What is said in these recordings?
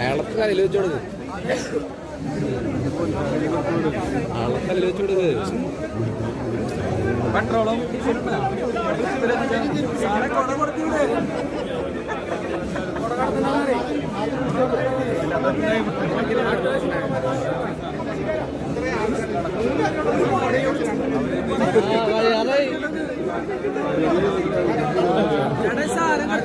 അയാളത്തെ കയ്യിൽ വെച്ച് കൊടുക്ക്. അയാളത്തെ കയ്യിൽ വെച്ച് കൊടുക്ക്. പെട്രോളും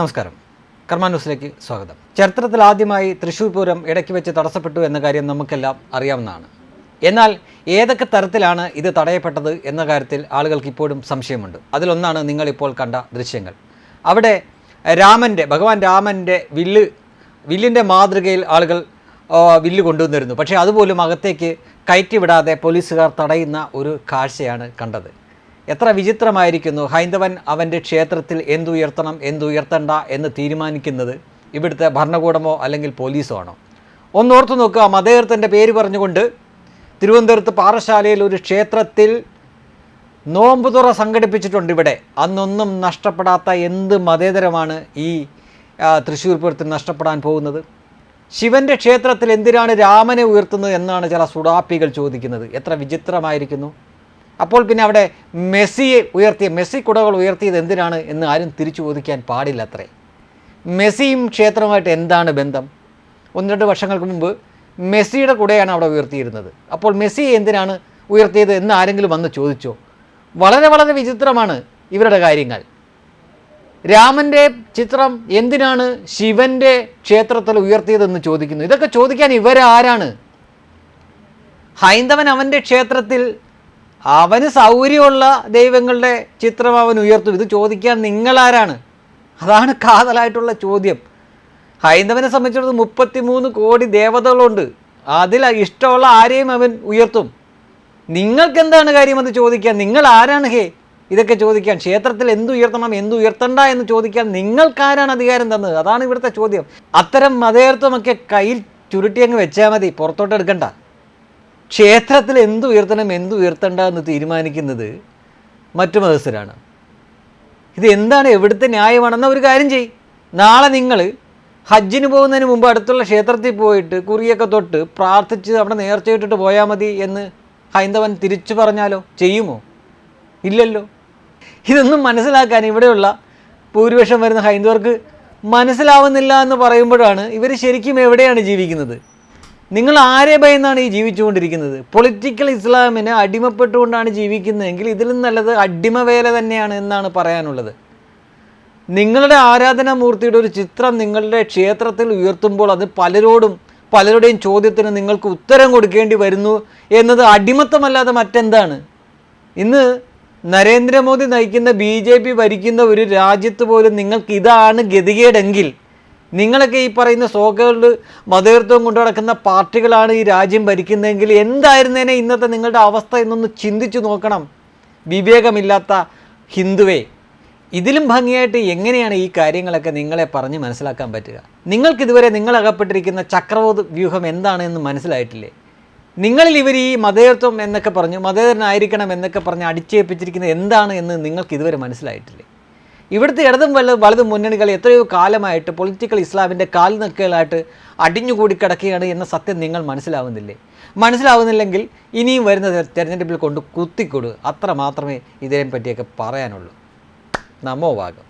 നമസ്കാരം. കർമ്മ ന്യൂസിലേക്ക് സ്വാഗതം. ചരിത്രത്തിൽ ആദ്യമായി തൃശ്ശൂർ പൂരം ഇടയ്ക്ക് വെച്ച് തടസ്സപ്പെട്ടു എന്ന കാര്യം നമുക്കെല്ലാം അറിയാവുന്നതാണ്. എന്നാൽ ഏതൊക്കെ തരത്തിലാണ് ഇത് തടയപ്പെട്ടത് എന്ന കാര്യത്തിൽ ആളുകൾക്ക് ഇപ്പോഴും സംശയമുണ്ട്. അതിലൊന്നാണ് നിങ്ങളിപ്പോൾ കണ്ട ദൃശ്യങ്ങൾ. അവിടെ രാമന്റെ ഭഗവാൻ രാമന്റെ വില്ല് വില്ലിന്റെ മാതൃകയിൽ ആളുകൾ വില്ല് കൊണ്ടുവന്നിരുന്നു. പക്ഷേ അതുപോലും അകത്തേക്ക് കയറ്റിവിടാതെ പോലീസുകാർ തടയുന്ന ഒരു കാഴ്ചയാണ് കണ്ടത്. എത്ര വിചിത്രമായിരിക്കുന്നു? ഹൈന്ദവൻ അവന്റെ ക്ഷേത്രത്തിൽ എന്തുയർത്തണം എന്തുയർത്തണ്ട എന്ന് തീരുമാനിക്കുന്നത് ഇവിടുത്തെ ഭരണകൂടമോ അല്ലെങ്കിൽ പോലീസോ ആണോ? ഒന്നോർത്ത് നോക്കുക. മതേർത്തന്റെ പേര് പറഞ്ഞുകൊണ്ട് തിരുവനന്തപുരത്ത് പാറശാലയിൽ ഒരു ക്ഷേത്രത്തിൽ നോമ്പുതുറ സംഘടിപ്പിച്ചിട്ടുണ്ട് ഇവിടെ. അന്നൊന്നും നഷ്ടപ്പെടാത്ത എന്ത് മതേതരമാണ് ഈ തൃശ്ശൂർ പൂരത്തിൽ നഷ്ടപ്പെടാൻ പോകുന്നത്? ശിവന്റെ ക്ഷേത്രത്തിൽ എന്തിനാണ് രാമനെ ഉയർത്തുന്നത് എന്നാണ് ചില സുഡാപ്പികൾ ചോദിക്കുന്നത്. എത്ര വിചിത്രമായിരിക്കുന്നു? അപ്പോൾ പിന്നെ അവിടെ മെസ്സിയെ ഉയർത്തിയ മെസ്സി കുടകൾ ഉയർത്തിയത് എന്തിനാണ് എന്ന് ആരും തിരിച്ചു ചോദിക്കാൻ പാടില്ല അത്രേ മെസ്സിയും ക്ഷേത്രവുമായിട്ട് എന്താണ് ബന്ധം? ഒന്ന് രണ്ട് വർഷങ്ങൾക്ക് മുമ്പ് മെസ്സിയുടെ കുടയാണ് അവിടെ ഉയർത്തിയിരുന്നത്. അപ്പോൾ മെസ്സിയെ എന്തിനാണ് ഉയർത്തിയത് എന്ന് ആരെങ്കിലും വന്ന് ചോദിച്ചോ? വളരെ വളരെ വിചിത്രമാണ് ഇവരുടെ കാര്യങ്ങൾ. രാമന്റെ ചിത്രം എന്തിനാണ് ശിവന്റെ ക്ഷേത്രത്തിൽ ഉയർത്തിയതെന്ന് ചോദിക്കുന്നു? ഇതൊക്കെ ചോദിക്കാൻ ഇവരാരാണ്? ഹൈന്ദവൻ അവന്റെ ക്ഷേത്രത്തിൽ അവന് സൗകര്യമുള്ള ദൈവങ്ങളുടെ ചിത്രം അവൻ ഉയർത്തും. ഇത് ചോദിക്കാൻ നിങ്ങളാരാണ്? അതാണ് കാതലായിട്ടുള്ള ചോദ്യം. ഹൈന്ദവനെ സംബന്ധിച്ചിടത്തോളം മുപ്പത്തിമൂന്ന് കോടി ദേവതകളുണ്ട്. അതിൽ ഇഷ്ടമുള്ള ആരെയും അവൻ ഉയർത്തും. നിങ്ങൾക്കെന്താണ് കാര്യം അത് ചോദിക്കാൻ നിങ്ങൾ ആരാണ് ഹേ? ഇതൊക്കെ ചോദിക്കാൻ. ക്ഷേത്രത്തിൽ എന്ത് ഉയർത്തണം എന്ത് ഉയർത്തണ്ട എന്ന് ചോദിക്കാൻ നിങ്ങൾക്കാരാണ് അധികാരം തന്നത്. അതാണ് ഇവിടുത്തെ ചോദ്യം. അത്തരം മതേർത്വമൊക്കെ കയ്യിൽ ചുരുട്ടി അങ്ങ് വെച്ചാൽ മതി. പുറത്തോട്ട് എടുക്കണ്ട. ക്ഷേത്രത്തിൽ എന്ത് ഉയർത്തണം എന്ത് ഉയർത്തണ്ട എന്ന് തീരുമാനിക്കുന്നത് മറ്റു മതസ്ഥരാണ്. ഇത് എന്താണ് എവിടുത്തെ ന്യായമാണെന്ന ഒരു കാര്യം ചെയ് നാളെ നിങ്ങൾ ഹജ്ജിന് പോകുന്നതിന് മുമ്പ് അടുത്തുള്ള ക്ഷേത്രത്തിൽ പോയിട്ട് കുറിയൊക്കെ തൊട്ട് പ്രാർത്ഥിച്ച് അവിടെ നേർച്ചയിട്ടിട്ട് പോയാൽ മതി എന്ന് ഹൈന്ദവൻ തിരിച്ചു പറഞ്ഞാലോ? ചെയ്യുമോ? ഇല്ലല്ലോ. ഇതൊന്നും മനസ്സിലാക്കാൻ ഇവിടെയുള്ള ഭൂരിപക്ഷം വരുന്ന ഹൈന്ദവർക്ക് മനസ്സിലാവുന്നില്ല എന്ന് പറയുമ്പോഴാണ് ഇവർ ശരിക്കും എവിടെയാണ് ജീവിക്കുന്നത്? നിങ്ങൾ ആരെ ഭയന്നാണ് ഈ ജീവിച്ചുകൊണ്ടിരിക്കുന്നത്? പൊളിറ്റിക്കൽ ഇസ്ലാമിന് അടിമപ്പെട്ടുകൊണ്ടാണ് ജീവിക്കുന്നതെങ്കിൽ ഇതിലും നല്ലത് അടിമവേല തന്നെയാണ് എന്നാണ് പറയാനുള്ളത്. നിങ്ങളുടെ ആരാധനാ മൂർത്തിയുടെ ഒരു ചിത്രം നിങ്ങളുടെ ക്ഷേത്രത്തിൽ ഉയർത്തുമ്പോൾ അത് പലരോടും പലരുടെയും ചോദ്യത്തിന് നിങ്ങൾക്ക് ഉത്തരം കൊടുക്കേണ്ടി വരുന്നു എന്നത് അടിമത്തമല്ലാതെ മറ്റെന്താണ്? ഇന്ന് നരേന്ദ്രമോദി നയിക്കുന്ന ബി ഭരിക്കുന്ന ഒരു രാജ്യത്ത് പോലും നിങ്ങൾക്ക് ഇതാണ് ഗതികേടെങ്കിൽ നിങ്ങളൊക്കെ ഈ പറയുന്ന സോകളുടെ മതേതൃത്വം കൊണ്ടു നടക്കുന്ന പാർട്ടികളാണ് ഈ രാജ്യം ഭരിക്കുന്നതെങ്കിൽ എന്തായിരുന്നേനെ ഇന്നത്തെ നിങ്ങളുടെ അവസ്ഥ എന്നൊന്ന് ചിന്തിച്ചു നോക്കണം. വിവേകമില്ലാത്ത ഹിന്ദുവേ ഇതിലും ഭംഗിയായിട്ട് എങ്ങനെയാണ് ഈ കാര്യങ്ങളൊക്കെ നിങ്ങളെ പറഞ്ഞ് മനസ്സിലാക്കാൻ പറ്റുക? നിങ്ങൾക്കിതുവരെ നിങ്ങൾ അകപ്പെട്ടിരിക്കുന്ന ചക്രവോധ വ്യൂഹം എന്താണെന്ന് മനസ്സിലായിട്ടില്ലേ? നിങ്ങളിൽ ഇവർ ഈ മതേതൃത്വം എന്നൊക്കെ പറഞ്ഞു മതേതരനായിരിക്കണം എന്നൊക്കെ പറഞ്ഞ് അടിച്ചേൽപ്പിച്ചിരിക്കുന്നത് എന്താണ് എന്ന് നിങ്ങൾക്ക് ഇതുവരെ മനസ്സിലായിട്ടില്ലേ? ഇവിടുത്തെ ഇടതും വലതും വലതും മുന്നണികൾ എത്രയോ കാലമായിട്ട് പൊളിറ്റിക്കൽ ഇസ്ലാമിന്റെ കാൽനക്കലായിട്ട് അടിഞ്ഞുകൂടി കിടക്കുകയാണ് എന്ന സത്യം നിങ്ങൾ മനസ്സിലാവുന്നില്ലേ? മനസ്സിലാവുന്നില്ലെങ്കിൽ ഇനിയും വരുന്ന തെരഞ്ഞെടുപ്പിൽ കൊണ്ട് കുത്തിക്കൊടു. അത്ര മാത്രമേ ഇതിനെ പറ്റിയൊക്കെ പറയാനുള്ളൂ. നമോ ഭാഗം